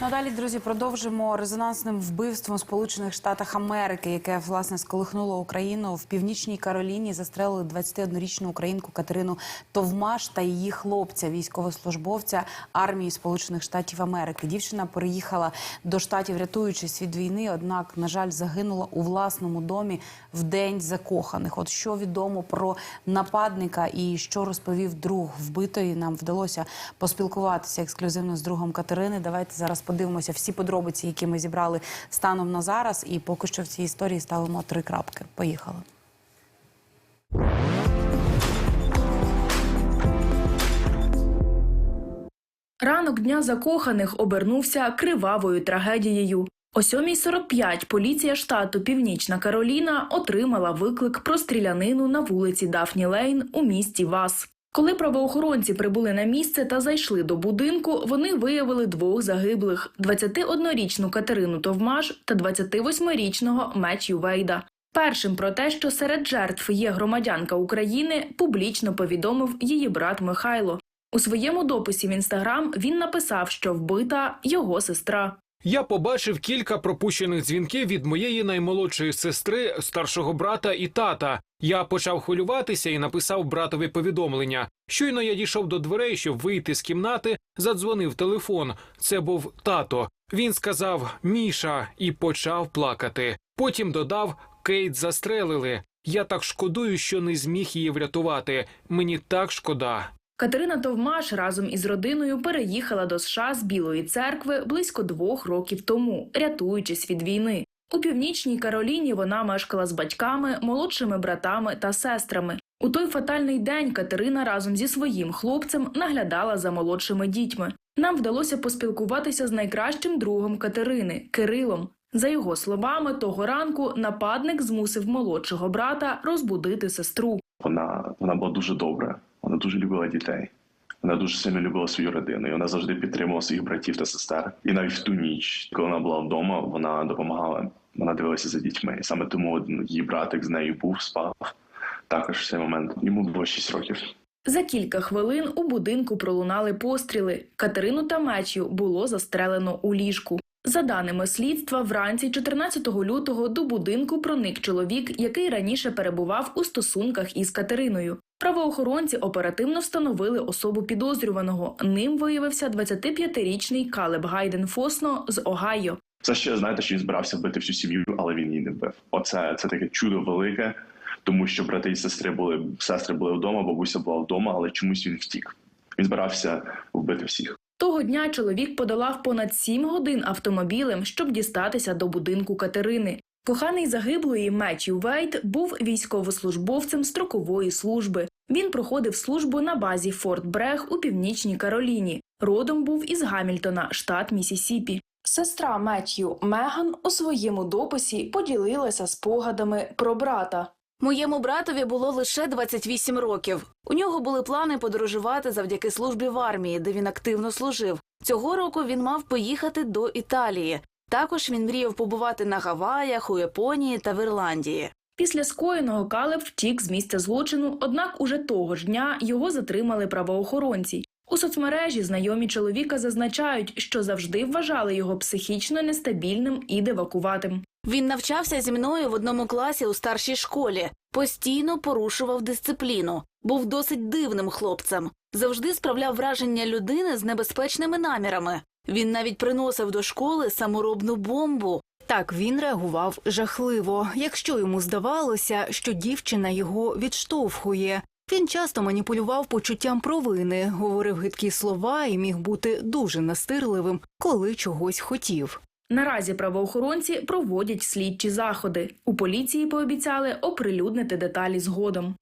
Надалі, друзі, продовжимо резонансним вбивством Сполучених Штатах Америки, яке власне сколихнуло Україну в північній Кароліні. Застрелили 21-річну українку Катерину Товмаш та її хлопця, військовослужбовця армії Сполучених Штатів Америки. Дівчина переїхала до штатів, рятуючись від війни. Однак, на жаль, загинула у власному домі в день закоханих. От що відомо про нападника і що розповів друг вбитої, нам вдалося поспілкуватися ексклюзивно з другом Катерини. Давайте зараз подивимося всі подробиці, які ми зібрали станом на зараз. І поки що в цій історії ставимо три крапки. Поїхали. Ранок дня закоханих обернувся кривавою трагедією. О 7.45 поліція штату Північна Кароліна отримала виклик про стрілянину на вулиці Дафні Лейн у місті Вас. Коли правоохоронці прибули на місце та зайшли до будинку, вони виявили двох загиблих: 21-річну Катерину Товмаш та 28-річного Меттью Вейда. Першим про те, що серед жертв є громадянка України, публічно повідомив її брат Михайло. У своєму дописі в інстаграм він написав, що вбита його сестра. Я побачив кілька пропущених дзвінків від моєї наймолодшої сестри, старшого брата і тата. Я почав хвилюватися і написав братові повідомлення. Щойно я дійшов до дверей, щоб вийти з кімнати, задзвонив телефон. Це був тато. Він сказав Міша і почав плакати. Потім додав Кейт застрелили. Я так шкодую, що не зміг її врятувати. Мені так шкода. Катерина Товмаш разом із родиною переїхала до США з Білої церкви близько двох років тому, рятуючись від війни. У північній Кароліні вона мешкала з батьками, молодшими братами та сестрами. У той фатальний день Катерина разом зі своїм хлопцем наглядала за молодшими дітьми. Нам вдалося поспілкуватися з найкращим другом Катерини Кирилом. За його словами, того ранку нападник змусив молодшого брата розбудити сестру. Вона, вона була дуже добра, дуже любила дітей. Вона дуже сильно любила свою родину, і вона завжди підтримувала своїх братів та сестер. І навіть в ту ніч, коли вона була вдома, вона допомагала. Вона дивилася за дітьми. І саме тому один її братик з нею був, спав. Також в цей момент йому було 6 років. За кілька хвилин у будинку пролунали постріли. Катерину та Мечю було застрелено у ліжку. За даними слідства, вранці 14 лютого до будинку проник чоловік, який раніше перебував у стосунках із Катериною. Правоохоронці оперативно встановили особу підозрюваного. Ним виявився 25-річний Калеб Гайден Фосно з Огайо. Це ще знаєте, що він збирався вбити всю сім'ю, але він її не вбив. Оце це таке чудо велике, тому що брати і сестри були сестри були вдома, бабуся була вдома, але чомусь він втік. Він збирався вбити всіх. Того дня чоловік подолав понад сім годин автомобілем, щоб дістатися до будинку Катерини. Коханий загиблої Меттью Вейт був військовослужбовцем строкової служби. Він проходив службу на базі Форт Брег у північній Кароліні. Родом був із Гамільтона, штат Місісіпі. Сестра Меттью Меган у своєму дописі поділилася спогадами про брата. Моєму братові було лише 28 років. У нього були плани подорожувати завдяки службі в армії, де він активно служив. Цього року він мав поїхати до Італії. Також він мріяв побувати на Гаваях, у Японії та в Ірландії. Після скоєного Калеб втік з місця злочину, однак уже того ж дня його затримали правоохоронці. У соцмережі знайомі чоловіка зазначають, що завжди вважали його психічно нестабільним і девакуватим. Він навчався зі мною в одному класі у старшій школі, постійно порушував дисципліну, був досить дивним хлопцем, завжди справляв враження людини з небезпечними намірами. Він навіть приносив до школи саморобну бомбу. Так він реагував жахливо, якщо йому здавалося, що дівчина його відштовхує. Він часто маніпулював почуттям провини, говорив гидкі слова і міг бути дуже настирливим, коли чогось хотів. Наразі правоохоронці проводять слідчі заходи. У поліції пообіцяли оприлюднити деталі згодом.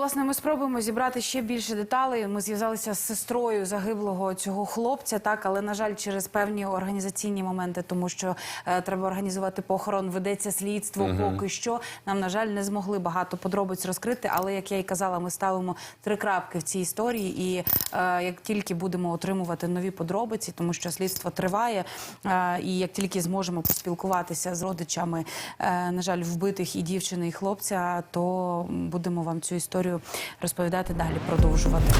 Власне, ми спробуємо зібрати ще більше деталей. Ми зв'язалися з сестрою загиблого цього хлопця, так, але на жаль, через певні організаційні моменти, тому що е, треба організувати похорон, ведеться слідство. Поки що нам на жаль не змогли багато подробиць розкрити. Але як я і казала, ми ставимо три крапки в цій історії. І е, як тільки будемо отримувати нові подробиці, тому що слідство триває, е, і як тільки зможемо поспілкуватися з родичами, е, на жаль, вбитих і дівчини, і хлопця, то будемо вам цю історію розповідати далі, продовжувати.